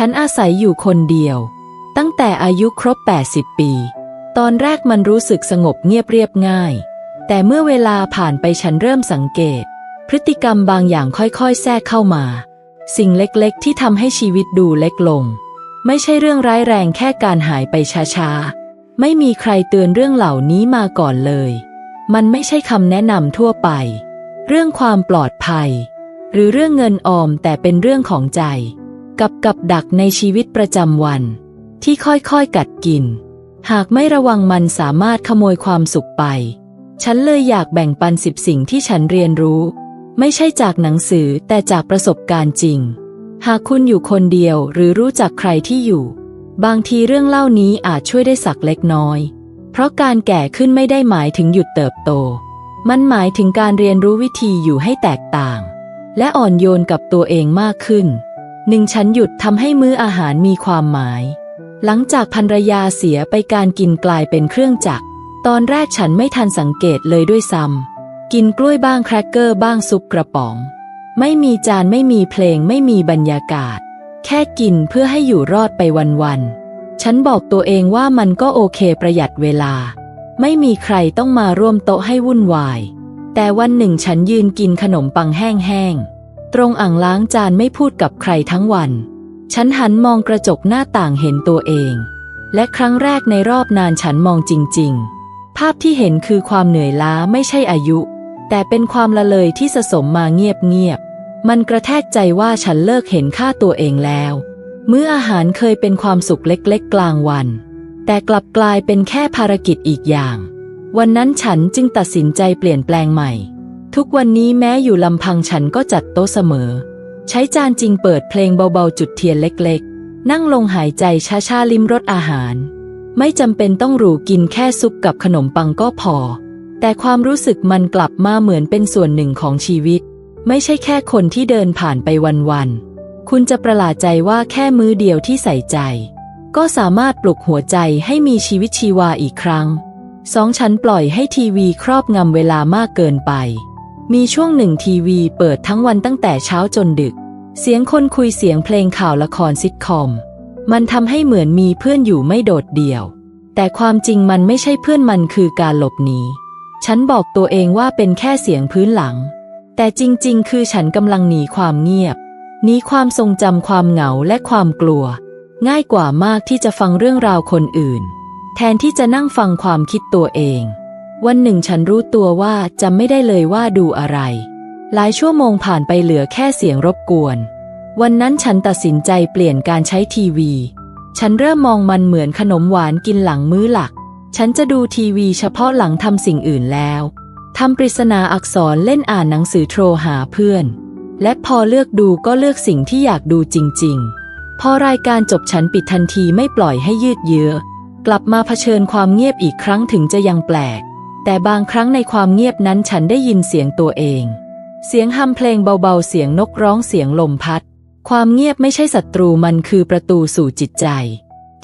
ฉันอาศัยอยู่คนเดียว ตั้งแต่อายุครบ 80 ปี ตอนแรกมันรู้สึกสงบเงียบเรียบง่าย แต่เมื่อเวลาผ่านไปฉันเริ่มสังเกต พฤติกรรมบางอย่างค่อยๆ แทรกเข้ามา สิ่งเล็กๆ ที่ทำให้ชีวิตดูเล็กลง ไม่ใช่เรื่องร้ายแรงแค่การหายไปช้าๆ ไม่มีใครเตือนเรื่องเหล่านี้มาก่อนเลย มันไม่ใช่คำแนะนำทั่วไป เรื่องความปลอดภัย หรือเรื่องเงินออมแต่เป็นเรื่องของใจ กับกับดักในชีวิตประจำวัน ที่ค่อยๆกัดกิน หากไม่ระวังมันสามารถขโมยความสุขไป ฉันเลยอยากแบ่งปันสิบสิ่งที่ฉันเรียนรู้ ไม่ใช่จากหนังสือแต่จากประสบการณ์จริง หากคุณอยู่คนเดียวหรือรู้จักใครที่อยู่ บางทีเรื่องเล่านี้อาจช่วยได้สักเล็กน้อย เพราะการแก่ขึ้นไม่ได้หมายถึงหยุดเติบโต มันหมายถึงการเรียนรู้วิธีอยู่ให้แตกต่าง และอ่อนโยนกับตัวเองมากขึ้น หนึ่งฉันหยุดทำให้มื้ออาหารมีความหมาย หลังจากภรรยาเสียไปการกินกลายเป็นเครื่องจักร ตอนแรกฉันไม่ทันสังเกตเลยด้วยซ้ำกินกล้วยบ้างแครกเกอร์บ้างซุปกระป๋อง ไม่มีจานไม่มีเพลงไม่มีบรรยากาศ แค่กินเพื่อให้อยู่รอดไปวันๆ ฉันบอกตัวเองว่ามันก็โอเคประหยัดเวลา ไม่มีใครต้องมาร่วมโต๊ะให้วุ่นวาย แต่วันหนึ่งฉันยืนกินขนมปังแห้งๆ ตรงอ่างล้างจานไม่พูดกับใครทั้งวัน ฉันหันมองกระจกหน้าต่างเห็นตัวเอง และครั้งแรกในรอบนานฉันมองจริง ๆ ภาพที่เห็นคือความเหนื่อยล้าไม่ใช่อายุ แต่เป็นความละเลยที่สะสมมาเงียบๆ มันกระแทกใจว่าฉันเลิกเห็นค่าตัวเองแล้ว มื้ออาหารเคยเป็นความสุขเล็กๆ กลางวัน แต่กลับกลายเป็นแค่ภารกิจอีกอย่าง วันนั้นฉันจึงตัดสินใจเปลี่ยนแปลงใหม่ ทุกวันนี้แม้อยู่ลำพังฉันก็จัดโต๊ะเสมอ ใช้จานจริงเปิดเพลงเบาๆจุดเทียนเล็กๆ นั่งลงหายใจช้าๆลิ้มรสอาหาร ไม่จำเป็นต้องหรูกินแค่ซุปกับขนมปังก็พอ แต่ความรู้สึกมันกลับมาเหมือนเป็นส่วนหนึ่งของชีวิต ไม่ใช่แค่คนที่เดินผ่านไปวันๆคุณจะประหลาดใจว่าแค่มือเดียวที่ใส่ใจ ก็สามารถปลุกหัวใจให้มีชีวิตชีวาอีกครั้งสองฉันปล่อยให้ทีวีครอบงำเวลามากเกินไป มีช่วงหนึ่งทีวีเปิดทั้งวันตั้งแต่เช้าจนดึก เสียงคนคุยเสียงเพลงข่าวละครซิทคอม มันทำให้เหมือนมีเพื่อนอยู่ไม่โดดเดี่ยว แต่ความจริงมันไม่ใช่เพื่อนมันคือการหลบหนี ฉันบอกตัวเองว่าเป็นแค่เสียงพื้นหลัง แต่จริงๆ คือฉันกำลังหนีความเงียบ หนีความทรงจำความเหงาและความกลัว ง่ายกว่ามากที่จะฟังเรื่องราวคนอื่น แทนที่จะนั่งฟังความคิดตัวเอง วันหนึ่งฉันรู้ตัวว่าจำไม่ได้เลยว่าดูอะไร หลายชั่วโมงผ่านไปเหลือแค่เสียงรบกวน วันนั้นฉันตัดสินใจเปลี่ยนการใช้ทีวี ฉันเริ่มมองมันเหมือนขนมหวานกินหลังมื้อหลัก ฉันจะดูทีวีเฉพาะหลังทำสิ่งอื่นแล้วทำปริศนาอักษรเล่นอ่านหนังสือโทรหาเพื่อน และพอเลือกดูก็เลือกสิ่งที่อยากดูจริง ๆ พอรายการจบฉันปิดทันทีไม่ปล่อยให้ยืดเยื้อ กลับมาเผชิญความเงียบอีกครั้งถึงจะยังแปลก แต่บางครั้งในความเงียบนั้นฉันได้ยินเสียงตัวเอง เสียงฮัมเพลงเบาๆ เสียงนกร้องเสียงลมพัด ความเงียบไม่ใช่ศัตรูมันคือประตูสู่จิตใจ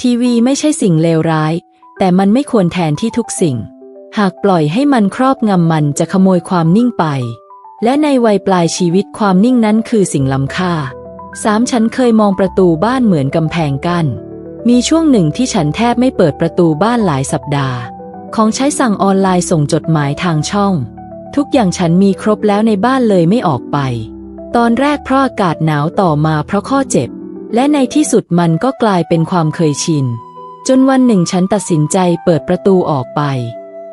ทีวีไม่ใช่สิ่งเลวร้าย แต่มันไม่ควรแทนที่ทุกสิ่ง หากปล่อยให้มันครอบงำมันจะขโมยความนิ่งไป และในวัยปลายชีวิตความนิ่งนั้นคือสิ่งล้ำค่าสามฉันเคยมองประตูบ้านเหมือนกำแพงกั้นมีช่วงหนึ่งที่ฉันแทบไม่เปิดประตูบ้านหลายสัปดาห์ ของใช้สั่งออนไลน์ส่งจดหมายทางช่อง ทุกอย่างฉันมีครบแล้วในบ้านเลยไม่ออกไป ตอนแรกเพราะอากาศหนาวต่อมาเพราะข้อเจ็บ และในที่สุดมันก็กลายเป็นความเคยชิน จนวันหนึ่งฉันตัดสินใจเปิดประตูออกไป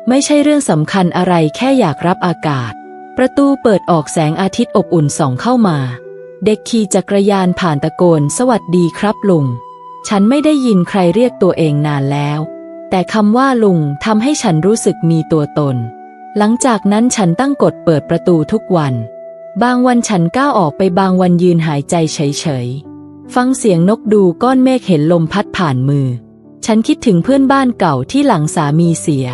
ไม่ใช่เรื่องสำคัญอะไรแค่อยากรับอากาศ ประตูเปิดออกแสงอาทิตย์อบอุ่นส่องเข้ามา เด็กขี่จักรยานผ่านตะโกน สวัสดีครับลุง ฉันไม่ได้ยินใครเรียกตัวเองนานแล้ว แต่คำว่าลุงทำให้ฉันรู้สึกมีตัวตน หลังจากนั้นฉันตั้งกฎเปิดประตูทุกวัน บางวันฉันก้าวออกไปบางวันยืนหายใจเฉยๆ ฟังเสียงนกดูก้อนเมฆเห็นลมพัดผ่านมือ ฉันคิดถึงเพื่อนบ้านเก่าที่หลังสามีเสีย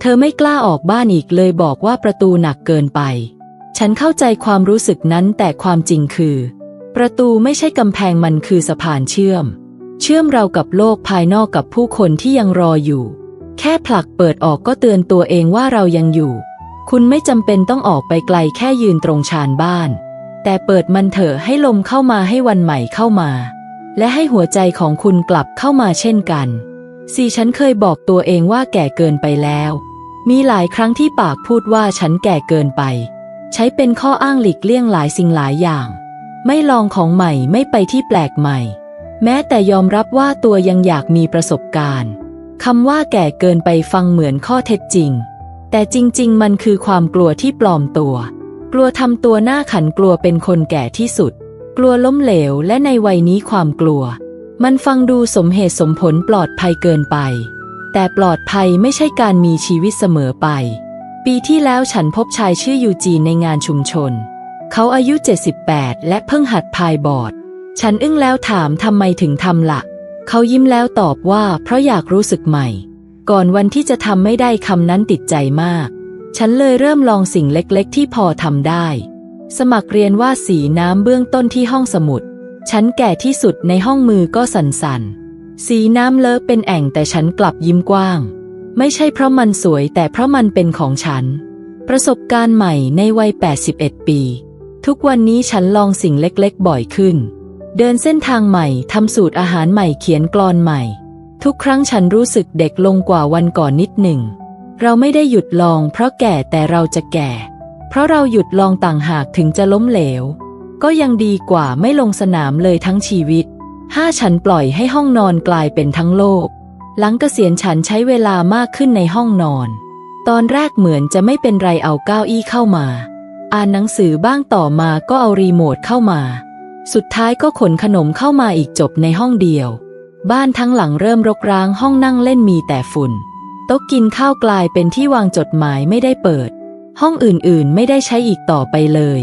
เธอไม่กล้าออกบ้านอีกเลยบอกว่าประตูหนักเกินไป ฉันเข้าใจความรู้สึกนั้นแต่ความจริงคือ ประตูไม่ใช่กำแพงมันคือสะพานเชื่อม เชื่อมเรากับโลกภายนอกกับผู้คนที่ยังรออยู่ แค่ผลักเปิดออกก็เตือนตัวเองว่าเรายังอยู่ คุณไม่จำเป็นต้องออกไปไกลแค่ยืนตรงชานบ้าน แต่เปิดมันเถอะให้ลมเข้ามาให้วันใหม่เข้ามา และให้หัวใจของคุณกลับเข้ามาเช่นกันสี่ฉันเคยบอกตัวเองว่าแก่เกินไปแล้ว มีหลายครั้งที่ปากพูดว่าฉันแก่เกินไป ใช้เป็นข้ออ้างหลีกเลี่ยงหลายสิ่งหลายอย่าง ไม่ลองของใหม่ไม่ไปที่แปลกใหม่ แม้แต่ยอมรับว่าตัวยังอยากมีประสบการณ์คำว่าแก่เกินไปฟังเหมือนข้อเท็จจริง แต่จริง ๆ มันคือความกลัวที่ปลอมตัว กลัวทำตัวหน้าขันกลัวเป็นคนแก่ที่สุด กลัวล้มเหลวและในวัยนี้ความกลัว มันฟังดูสมเหตุสมผลปลอดภัยเกินไป แต่ปลอดภัยไม่ใช่การมีชีวิตเสมอไป ปีที่แล้วฉันพบชายชื่อยูจีในงานชุมชน เขาอายุ 78 และเพิ่งหัดพายบอร์ด ฉันอึ้งแล้วถามทำไมถึงทำละ่ะ เขายิ้มแล้วตอบว่าเพราะอยากรู้สึกใหม่ ก่อนวันที่จะทำไม่ได้คำนั้นติดใจมาก ฉันเลยเริ่มลองสิ่งเล็กๆ ที่พอทำได้ สมัครเรียนว่าดสีน้ำเบื้องต้นที่ห้องสมุด ฉันแก่ที่สุดในห้องมือก็สั่นๆ สีน้ำเลอะเป็นแอ่งแต่ฉันกลับยิ้มกว้าง ไม่ใช่เพราะมันสวยแต่เพราะมันเป็นของฉัน ประสบการณ์ใหม่ในวัย 81 ปี ทุกวันนี้ฉันลองสิ่งเล็กๆ บ่อยขึ้น เดินเส้นทางใหม่ทำสูตรอาหารใหม่เขียนกลอนใหม่ ทุกครั้งฉันรู้สึกเด็กลงกว่าวันก่อนนิดหนึ่ง เราไม่ได้หยุดลองเพราะแก่แต่เราจะแก่ เพราะเราหยุดลองต่างหากถึงจะล้มเหลว ก็ยังดีกว่าไม่ลงสนามเลยทั้งชีวิตห้าฉันปล่อยให้ห้องนอนกลายเป็นทั้งโลก หลังเกษียณฉันใช้เวลามากขึ้นในห้องนอน ตอนแรกเหมือนจะไม่เป็นไรเอาเก้าอี้เข้ามา อ่านหนังสือบ้างต่อมาก็เอารีโมทเข้ามา สุดท้ายก็ขนขนมเข้ามาอีกจบในห้องเดียว บ้านทั้งหลังเริ่มรกร้างห้องนั่งเล่นมีแต่ฝุ่นโต๊ะกินข้าวกลายเป็นที่วางจดหมายไม่ได้เปิด ห้องอื่นๆไม่ได้ใช้อีกต่อไปเลย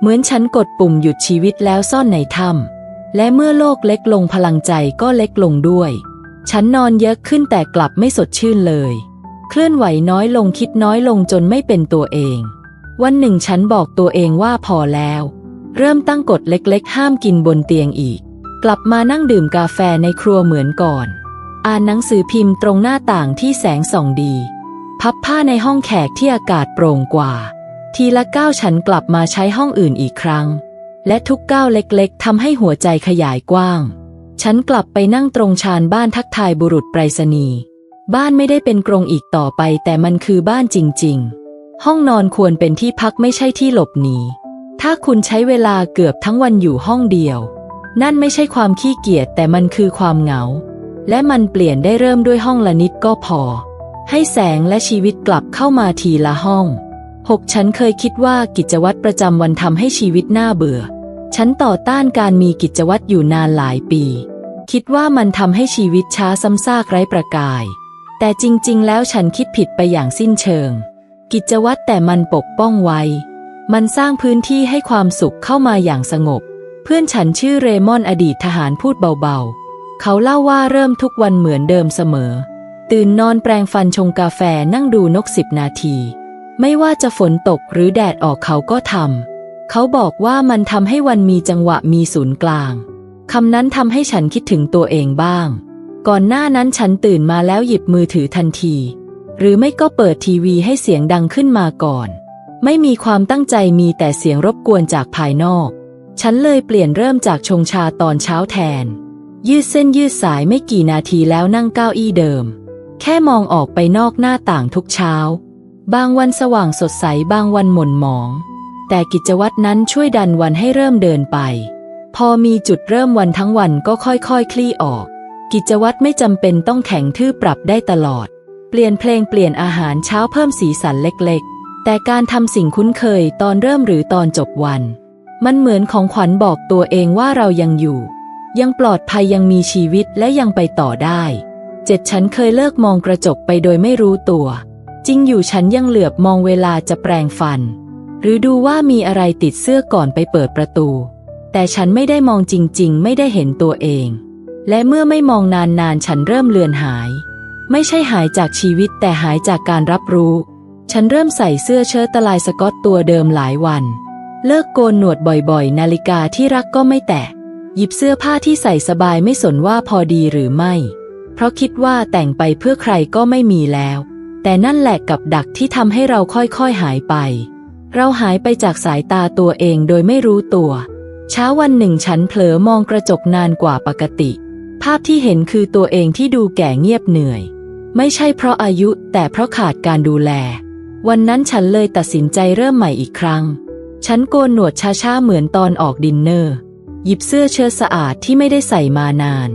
เหมือนฉันกดปุ่มหยุดชีวิตแล้วซ่อนในถ้ำและเมื่อโลกเล็กลงพลังใจก็เล็กลงด้วย ฉันนอนเยอะขึ้นแต่กลับไม่สดชื่นเลย เคลื่อนไหวน้อยลงคิดน้อยลงจนไม่เป็นตัวเอง วันหนึ่งฉันบอกตัวเองว่าพอแล้ว เริ่มตั้งกฎเล็กๆ ห้ามกินบนเตียงอีก กลับมานั่งดื่มกาแฟในครัวเหมือนก่อน อ่านหนังสือพิมพ์ตรงหน้าต่างที่แสงส่องดี พับผ้าในห้องแขกที่อากาศโปร่งกว่า ทีละก้าวฉันกลับมาใช้ห้องอื่นอีกครั้ง และทุกก้าวเล็กๆทำให้หัวใจขยายกว้าง ฉันกลับไปนั่งตรงชานบ้านทักทายบุรุษไปรษณีย์บ้านไม่ได้เป็นกรงอีกต่อไปแต่มันคือบ้านจริง ๆ ห้องนอนควรเป็นที่พักไม่ใช่ที่หลบหนี ถ้าคุณใช้เวลาเกือบทั้งวันอยู่ห้องเดียว นั่นไม่ใช่ความขี้เกียจแต่มันคือความเหงา และมันเปลี่ยนได้เริ่มด้วยห้องละนิดก็พอ ให้แสงและชีวิตกลับเข้ามาทีละห้องหกฉันเคยคิดว่ากิจวัตรประจำวันทำให้ชีวิตน่าเบื่อ ฉันต่อต้านการมีกิจวัตรอยู่นานหลายปี คิดว่ามันทำให้ชีวิตช้าซ้ำซากไร้ประกาย แต่จริง ๆ แล้วฉันคิดผิดไปอย่างสิ้นเชิง กิจวัตรแต่มันปกป้องไว้ มันสร้างพื้นที่ให้ความสุขเข้ามาอย่างสงบ เพื่อนฉันชื่อเรมอนอดีตทหารพูดเบาๆ เขาเล่าว่าเริ่มทุกวันเหมือนเดิมเสมอ ตื่นนอนแปรงฟันชงกาแฟนั่งดูนกสิบนาที ไม่ว่าจะฝนตกหรือแดดออกเขาก็ทำ เขาบอกว่ามันทำให้วันมีจังหวะมีศูนย์กลาง คำนั้นทำให้ฉันคิดถึงตัวเองบ้าง ก่อนหน้านั้นฉันตื่นมาแล้วหยิบมือถือทันที หรือไม่ก็เปิดทีวีให้เสียงดังขึ้นมาก่อน ไม่มีความตั้งใจมีแต่เสียงรบกวนจากภายนอก ฉันเลยเปลี่ยนเริ่มจากชงชาตอนเช้าแทน ยืดเส้นยืดสายไม่กี่นาทีแล้วนั่งเก้าอี้เดิม แค่มองออกไปนอกหน้าต่างทุกเช้า บางวันสว่างสดใสบางวันหม่นหมอง แต่กิจวัตรนั้นช่วยดันวันให้เริ่มเดินไป พอมีจุดเริ่มวันทั้งวันก็ค่อยๆคคลี่ออก กิจวัตรไม่จำเป็นต้องแข็งทื่อปรับได้ตลอด เปลี่ยนเพลงเปลี่ยนอาหารเช้าเพิ่มสีสันเล็ก แต่การทำสิ่งคุ้นเคยตอนเริ่มหรือตอนจบวัน มันเหมือนของขวัญบอกตัวเองว่าเรายังอยู่ ยังปลอดภัยยังมีชีวิตและยังไปต่อได้เจ็ดฉันเคยเลิกมองกระจกไปโดยไม่รู้ตัว จริงอยู่ฉันยังเหลือบมองเวลาจะแปรงฟัน หรือดูว่ามีอะไรติดเสื้อก่อนไปเปิดประตู แต่ฉันไม่ได้มองจริง ๆ ไม่ได้เห็นตัวเอง และเมื่อไม่มองนานๆ ฉันเริ่มเลือนหาย ไม่ใช่หายจากชีวิตแต่หายจากการรับรู้ ฉันเริ่มใส่เสื้อเชิ้ตตลายสกอตตัวเดิมหลายวัน เลิกโกนหนวดบ่อยๆ นาฬิกาที่รักก็ไม่แตะ หยิบเสื้อผ้าที่ใส่สบายไม่สนว่าพอดีหรือไม่ เพราะคิดว่าแต่งไปเพื่อใครก็ไม่มีแล้ว แต่นั่นแหละกับดักที่ทำให้เราค่อยๆหายไป เราหายไปจากสายตาตัวเองโดยไม่รู้ตัว เช้าวันหนึ่งฉันเผลอมองกระจกนานกว่าปกติ ภาพที่เห็นคือตัวเองที่ดูแก่เงียบเหนื่อย ไม่ใช่เพราะอายุแต่เพราะขาดการดูแล วันนั้นฉันเลยตัดสินใจเริ่มใหม่อีกครั้ง ฉันโกนหนวดช้าๆเหมือนตอนออกดินเนอร์ หยิบเสื้อเชิ้ตสะอาดที่ไม่ได้ใส่มานาน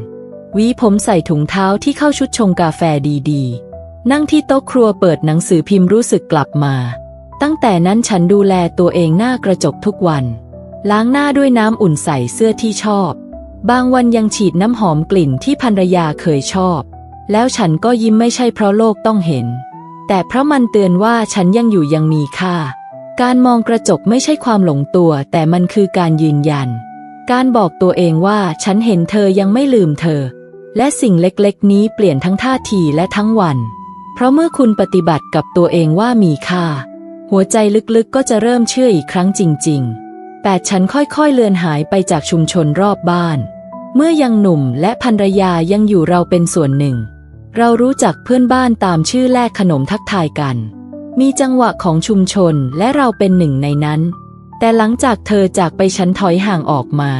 วีผมใส่ถุงเท้าที่เข้าชุดชงกาแฟดีๆ นั่งที่โต๊ะครัวเปิดหนังสือพิมพ์รู้สึกกลับมา ตั้งแต่นั้นฉันดูแลตัวเองหน้ากระจกทุกวัน ล้างหน้าด้วยน้ำอุ่นใส่เสื้อที่ชอบ บางวันยังฉีดน้ำหอมกลิ่นที่ภรรยาเคยชอบ แล้วฉันก็ยิ้มไม่ใช่เพราะโลกต้องเห็น แต่เพราะมันเตือนว่าฉันยังอยู่ยังมีค่า การมองกระจกไม่ใช่ความหลงตัว แต่มันคือการยืนยัน การบอกตัวเองว่าฉันเห็นเธอยังไม่ลืมเธอ และสิ่งเล็กๆ นี้เปลี่ยนทั้งท่าทีและทั้งวัน เพราะเมื่อคุณปฏิบัติกับตัวเองว่ามีค่า หัวใจลึกๆก็จะเริ่มเชื่ออีกครั้งจริง ๆ แต่ฉันค่อยๆเลือนหายไปจากชุมชนรอบบ้าน เมื่อยังหนุ่มและภรรยายังอยู่เราเป็นส่วนหนึ่ง เรารู้จักเพื่อนบ้านตามชื่อแลกขนมทักทายกัน มีจังหวะของชุมชนและเราเป็นหนึ่งในนั้น แต่หลังจากเธอจากไปฉันถอยห่างออกมา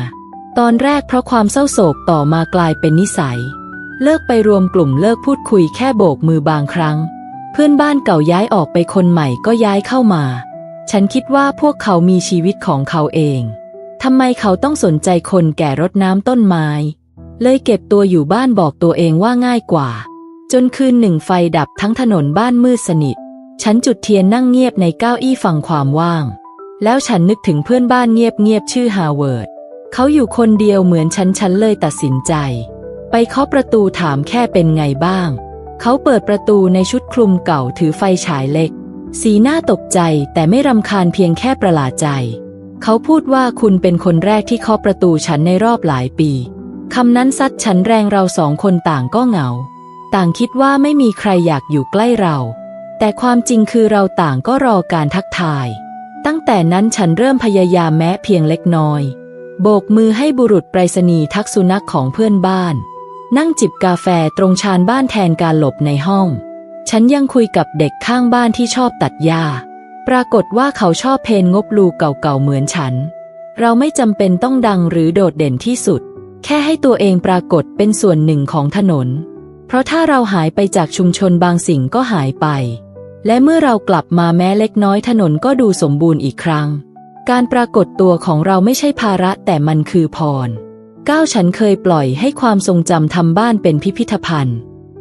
ตอนแรกเพราะความเศร้าโศกต่อมากลายเป็นนิสัย เลิกไปรวมกลุ่มเลิกพูดคุยแค่โบกมือบางครั้ง เพื่อนบ้านเก่าย้ายออกไปคนใหม่ก็ย้ายเข้ามา ฉันคิดว่าพวกเขามีชีวิตของเขาเองทำไมเขาต้องสนใจคนแก่รดน้ำต้นไม้ เลยเก็บตัวอยู่บ้านบอกตัวเองว่าง่ายกว่า จนคืนหนึ่งไฟดับทั้งถนนบ้านมืดสนิท ฉันจุดเทียนนั่งเงียบในเก้าอี้ฟังความว่าง แล้วฉันนึกถึงเพื่อนบ้านเงียบๆชื่อฮาเวิร์ด เขาอยู่คนเดียวเหมือนฉันฉันเลยตัดสินใจ ไปเคาะประตูถามแค่เป็นไงบ้าง เขาเปิดประตูในชุดคลุมเก่าถือไฟฉายเล็ก สีหน้าตกใจแต่ไม่รำคาญเพียงแค่ประหลาดใจ เขาพูดว่าคุณเป็นคนแรกที่เคาะประตูฉันในรอบหลายปีคำนั้นซัดฉันแรงเราสองคนต่างก็เหงา ต่างคิดว่าไม่มีใครอยากอยู่ใกล้เรา แต่ความจริงคือเราต่างก็รอการทักทาย ตั้งแต่นั้นฉันเริ่มพยายามแม้เพียงเล็กน้อย โบกมือให้บุรุษไปรษณีย์ทักสุนัขของเพื่อนบ้าน นั่งจิบกาแฟตรงชานบ้านแทนการหลบในห้อง ฉันยังคุยกับเด็กข้างบ้านที่ชอบตัดหญ้า ปรากฏว่าเขาชอบเพลงงบลูเก่าๆเหมือนฉัน เราไม่จำเป็นต้องดังหรือโดดเด่นที่สุด แค่ให้ตัวเองปรากฏเป็นส่วนหนึ่งของถนน เพราะถ้าเราหายไปจากชุมชนบางสิ่งก็หายไป และเมื่อเรากลับมาแม้เล็กน้อยถนนก็ดูสมบูรณ์อีกครั้ง การปรากฏตัวของเราไม่ใช่ภาระแต่มันคือพรก้าวฉันเคยปล่อยให้ความทรงจำทำบ้านเป็นพิพิธภัณฑ์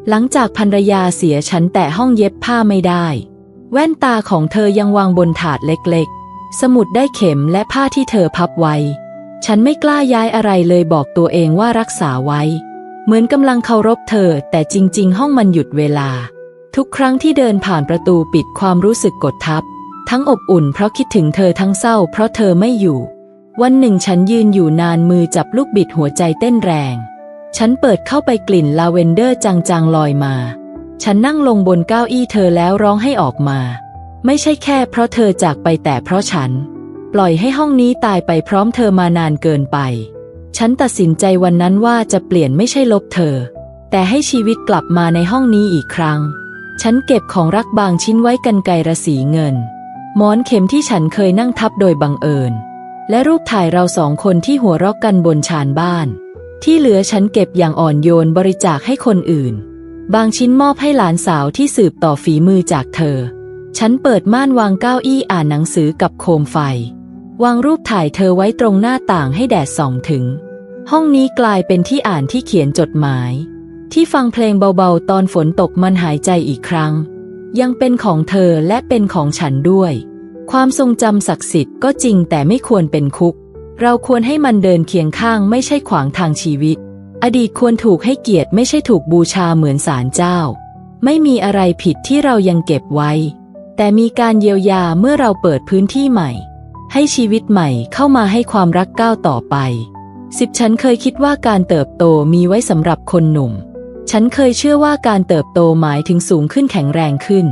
หลังจากภรรยาเสียฉันแต่ห้องเย็บผ้าไม่ได้ แว่นตาของเธอยังวางบนถาดเล็กๆ สมุดได้เข็มและผ้าที่เธอพับไว้ ฉันไม่กล้าย้ายอะไรเลยบอกตัวเองว่ารักษาไว้ เหมือนกำลังเคารพเธอ แต่จริง ๆ ห้องมันหยุดเวลา ทุกครั้งที่เดินผ่านประตูปิดความรู้สึกกดทับ ทั้งอบอุ่นเพราะคิดถึงเธอทั้งเศร้า เพราะเธอไม่อยู่ วันหนึ่งฉันยืนอยู่นานมือจับลูกบิดหัวใจเต้นแรง ฉันเปิดเข้าไปกลิ่นลาเวนเดอร์จางๆลอยมา ฉันนั่งลงบนเก้าอี้เธอแล้วร้องให้ออกมา ไม่ใช่แค่เพราะเธอจากไปแต่เพราะฉัน ปล่อยให้ห้องนี้ตายไปพร้อมเธอมานานเกินไป ฉันตัดสินใจวันนั้นว่าจะเปลี่ยนไม่ใช่ลบเธอ แต่ให้ชีวิตกลับมาในห้องนี้อีกครั้ง ฉันเก็บของรักบางชิ้นไว้กันไกรระสีเงินหมอนเข็มที่ฉันเคยนั่งทับโดยบังเอิญ และรูปถ่ายเราสองคนที่หัวเราะกกันบนชานบ้าน ที่เหลือฉันเก็บอย่างอ่อนโยนบริจาคให้คนอื่น บางชิ้นมอบให้หลานสาวที่สืบต่อฝีมือจากเธอ ฉันเปิดม่านวางเก้าอี้อ่านหนังสือกับโคมไฟ วางรูปถ่ายเธอไว้ตรงหน้าต่างให้แดดส่องถึง ห้องนี้กลายเป็นที่อ่านที่เขียนจดหมาย ที่ฟังเพลงเบาๆ ตอนฝนตกมันหายใจอีกครั้ง ยังเป็นของเธอและเป็นของฉันด้วย ความทรงจำศักดิ์สิทธิ์ก็จริงแต่ไม่ควรเป็นคุก เราควรให้มันเดินเคียงข้างไม่ใช่ขวางทางชีวิต อดีตควรถูกให้เกียรติไม่ใช่ถูกบูชาเหมือนศาลเจ้า ไม่มีอะไรผิดที่เรายังเก็บไว้ แต่มีการเยียวยาเมื่อเราเปิดพื้นที่ใหม่ ให้ชีวิตใหม่เข้ามาให้ความรักก้าวต่อไป สิบฉันเคยคิดว่าการเติบโตมีไว้สำหรับคนหนุ่ม ฉันเคยเชื่อว่าการเติบโตหมายถึงสูงขึ้นแข็งแรงขึ้น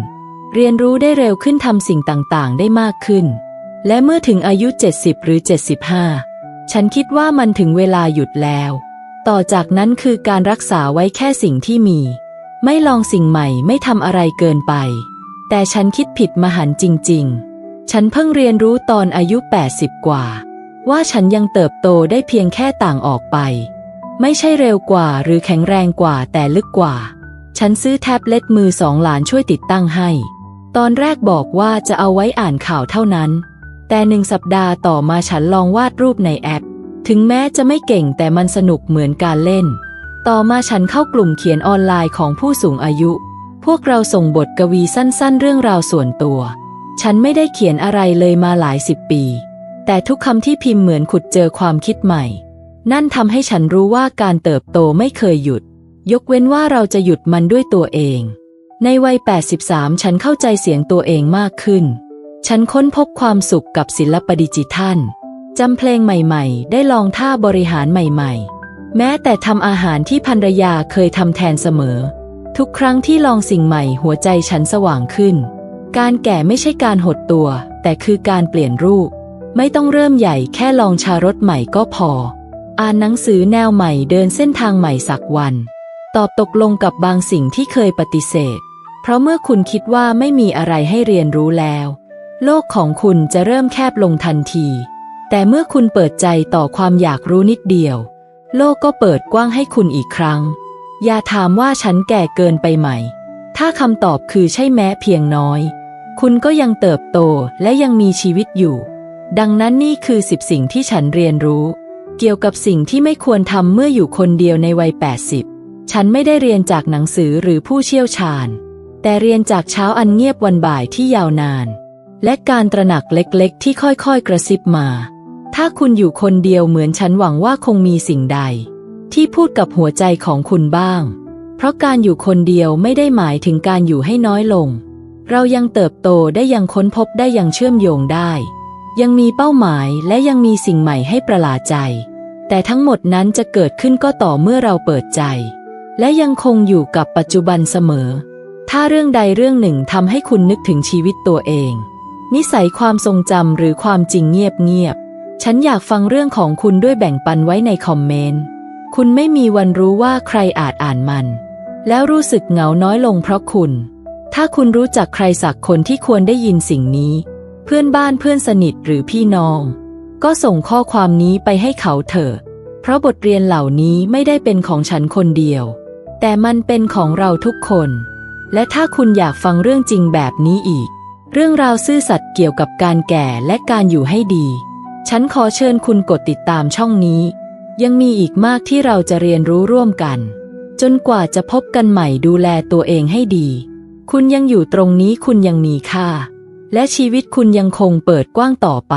เรียนรู้ได้เร็วขึ้นทำสิ่งต่างๆ ได้มากขึ้น และเมื่อถึงอายุ 70 หรือ 75 ฉันคิดว่ามันถึงเวลาหยุดแล้ว ต่อจากนั้นคือการรักษาไว้แค่สิ่งที่มี ไม่ลองสิ่งใหม่ไม่ทำอะไรเกินไป แต่ฉันคิดผิดมหันจริง ๆ ฉันเพิ่งเรียนรู้ตอนอายุ 80 กว่า ว่าฉันยังเติบโตได้เพียงแค่ต่างออกไป ไม่ใช่เร็วกว่าหรือแข็งแรงกว่าแต่ลึกกว่า ฉันซื้อแท็บเล็ตมือสองหลานช่วยติดตั้งให้ ตอนแรกบอกว่าจะเอาไว้อ่านข่าวเท่านั้น แต่หนึ่งสัปดาห์ต่อมาฉันลองวาดรูปในแอป ถึงแม้จะไม่เก่งแต่มันสนุกเหมือนการเล่น ต่อมาฉันเข้ากลุ่มเขียนออนไลน์ของผู้สูงอายุพวกเราส่งบทกวีสั้นๆ เรื่องราวส่วนตัว ฉันไม่ได้เขียนอะไรเลยมาหลายสิบปี แต่ทุกคำที่พิมพ์เหมือนขุดเจอความคิดใหม่ นั่นทำให้ฉันรู้ว่าการเติบโตไม่เคยหยุด ยกเว้นว่าเราจะหยุดมันด้วยตัวเอง ในวัย 83 ฉันเข้าใจเสียงตัวเองมากขึ้น ฉันค้นพบความสุขกับศิลปดิจิทัลจำเพลงใหม่ๆ ได้ลองท่าบริหารใหม่ๆ แม้แต่ทำอาหารที่ภรรยาเคยทำแทนเสมอ ทุกครั้งที่ลองสิ่งใหม่หัวใจฉันสว่างขึ้น การแก่ไม่ใช่การหดตัว แต่คือการเปลี่ยนรูป ไม่ต้องเริ่มใหญ่แค่ลองชารถใหม่ก็พอ อ่านหนังสือแนวใหม่เดินเส้นทางใหม่สักวัน ตอบตกลงกับบางสิ่งที่เคยปฏิเสธ เพราะเมื่อคุณคิดว่าไม่มีอะไรให้เรียนรู้แล้ว โลกของคุณจะเริ่มแคบลงทันที แต่เมื่อคุณเปิดใจต่อความอยากรู้นิดเดียว โลกก็เปิดกว้างให้คุณอีกครั้ง อย่าถามว่าฉันแก่เกินไปไหม ถ้าคำตอบคือใช่แม้เพียงน้อย คุณก็ยังเติบโตและยังมีชีวิตอยู่ ดังนั้นนี่คือสิบสิ่งที่ฉันเรียนรู้ เกี่ยวกับสิ่งที่ไม่ควรทำเมื่ออยู่คนเดียวในวัย 80 ฉันไม่ได้เรียนจากหนังสือหรือผู้เชี่ยวชาญ แต่เรียนจากเช้าอันเงียบวันบ่ายที่ยาวนาน และการตระหนักเล็กๆ ที่ค่อยๆ กระซิบมา ถ้าคุณอยู่คนเดียวเหมือนฉันหวังว่าคงมีสิ่งใด ที่พูดกับหัวใจของคุณบ้าง เพราะการอยู่คนเดียวไม่ได้หมายถึงการอยู่ให้น้อยลง เรายังเติบโตได้ยังค้นพบได้ยังเชื่อมโยงได้ ยังมีเป้าหมายและยังมีสิ่งใหม่ให้ประหลาดใจ แต่ทั้งหมดนั้นจะเกิดขึ้นก็ต่อเมื่อเราเปิดใจ และยังคงอยู่กับปัจจุบันเสมอ ถ้าเรื่องใดเรื่องหนึ่งทำให้คุณนึกถึงชีวิตตัวเอง นิสัยความทรงจำหรือความจริงเงียบๆ ฉันอยากฟังเรื่องของคุณด้วยแบ่งปันไว้ในคอมเมนต์ คุณไม่มีวันรู้ว่าใครอาจอ่านมัน แล้วรู้สึกเหงาน้อยลงเพราะคุณ ถ้าคุณรู้จักใครสักคนที่ควรได้ยินสิ่งนี้ เพื่อนบ้านเพื่อนสนิทหรือพี่น้อง ก็ส่งข้อความนี้ไปให้เขาเถอะ เพราะบทเรียนเหล่านี้ไม่ได้เป็นของฉันคนเดียว แต่มันเป็นของเราทุกคน และถ้าคุณอยากฟังเรื่องจริงแบบนี้อีก เรื่องราวซื่อสัตย์เกี่ยวกับการแก่และการอยู่ให้ดี ฉันขอเชิญคุณกดติดตามช่องนี้ ยังมีอีกมากที่เราจะเรียนรู้ร่วมกัน จนกว่าจะพบกันใหม่ดูแลตัวเองให้ดี คุณยังอยู่ตรงนี้คุณยังมีค่า และชีวิตคุณยังคงเปิดกว้างต่อไป